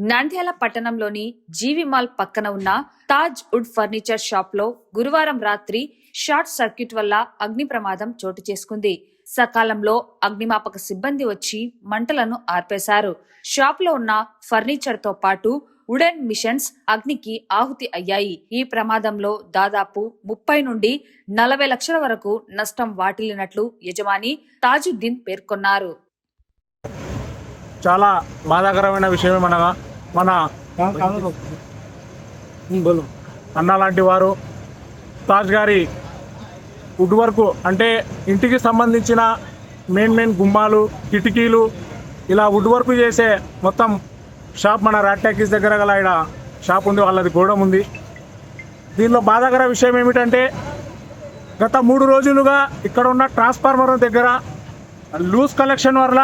నంద్యాల పట్టణంలోని జీవి మాల్ పక్కన ఉన్న తాజ్ వుడ్ ఫర్నిచర్ షాప్లో గురువారం రాత్రి షార్ట్ సర్క్యూట్ వల్ల అగ్ని ప్రమాదం చోటు చేసుకుంది. సకాలంలో అగ్నిమాపక సిబ్బంది వచ్చి మంటలను ఆర్పేశారు. షాప్లో ఉన్న ఫర్నిచర్తో పాటు వుడెన్ మిషన్స్ అగ్నికి ఆహుతి అయ్యాయి. ఈ ప్రమాదంలో దాదాపు ముప్పై నుండి నలభై లక్షల వరకు నష్టం వాటిల్లినట్లు యజమాని తాజుద్దీన్ పేర్కొన్నారు. చాలా బాధాకరమైన విషయమే మన మన అన్న లాంటి వారు తాజ్ గారి వుడ్ వర్క్ అంటే ఇంటికి సంబంధించిన మెయిన్ మెయిన్ గుమ్మాలు కిటికీలు ఇలా వుడ్ వర్క్ చేసే మొత్తం షాప్ మన రాటాకీస్ దగ్గర గల ఇక్కడ షాప్ ఉంది వాళ్ళది గోడం ఉంది. దీనిలో బాధాకర విషయం ఏమిటంటే గత మూడు రోజులుగా ఇక్కడ ఉన్న ట్రాన్స్ఫార్మర్ దగ్గర లూజ్ కలెక్షన్ వల్ల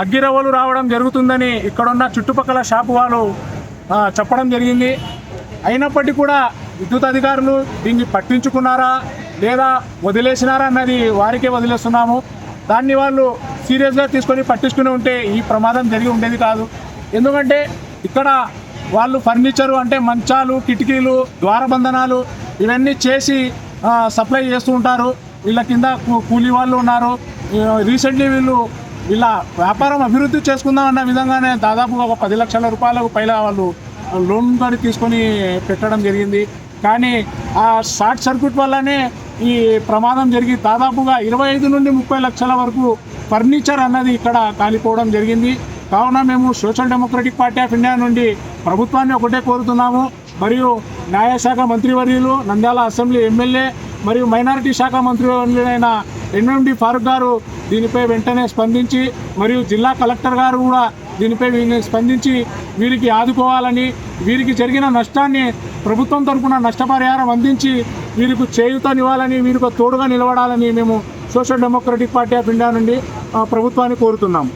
అగ్గిరవ్వలు రావడం జరుగుతుందని ఇక్కడున్న చుట్టుపక్కల షాపు వాళ్ళు చెప్పడం జరిగింది. అయినప్పటికీ కూడా విద్యుత్ అధికారులు దీన్ని పట్టించుకున్నారా లేదా వదిలేసినారా అన్నది వారికే వదిలేస్తున్నాము. దాన్ని వాళ్ళు సీరియస్గా తీసుకొని పట్టించుకుని ఉంటే ఈ ప్రమాదం జరిగి ఉండేది కాదు. ఎందుకంటే ఇక్కడ వాళ్ళు ఫర్నిచరు అంటే మంచాలు కిటికీలు ద్వారబంధనాలు ఇవన్నీ చేసి సప్లై చేస్తూ ఉంటారు. వీళ్ళ కింద కూలీ వాళ్ళు ఉన్నారు. రీసెంట్లీ వీళ్ళు ఇలా వ్యాపారం అభివృద్ధి చేసుకుందాం అన్న విధంగానే దాదాపుగా ఒక పది లక్షల రూపాయలకు పైన వాళ్ళు లోన్ కానీ తీసుకొని పెట్టడం జరిగింది. కానీ ఆ షార్ట్ సర్క్యూట్ వల్లనే ఈ ప్రమాదం జరిగి దాదాపుగా ఇరవై ఐదు నుండి ముప్పై లక్షల వరకు ఫర్నిచర్ అన్నది ఇక్కడ కాలిపోవడం జరిగింది. కావున మేము social democratic party of India నుండి ప్రభుత్వాన్ని ఒకటే కోరుతున్నాము. మరియు న్యాయశాఖ మంత్రివర్యులు నంద్యాల అసెంబ్లీ ఎమ్మెల్యే మరియు మైనారిటీ శాఖ మంత్రివర్యులైన ఎన్ఎండి ఫారూక్ గారు దీనిపై వెంటనే స్పందించి మరియు జిల్లా కలెక్టర్ గారు కూడా దీనిపై వీరిని స్పందించి వీరికి ఆదుకోవాలని వీరికి జరిగిన నష్టాన్ని ప్రభుత్వం తరపున నష్టపరిహారం అందించి వీరికి చేయూతనివ్వాలని వీరికి తోడుగా నిలబడాలని మేము social democratic party of India నుండి ప్రభుత్వాన్ని కోరుతున్నాము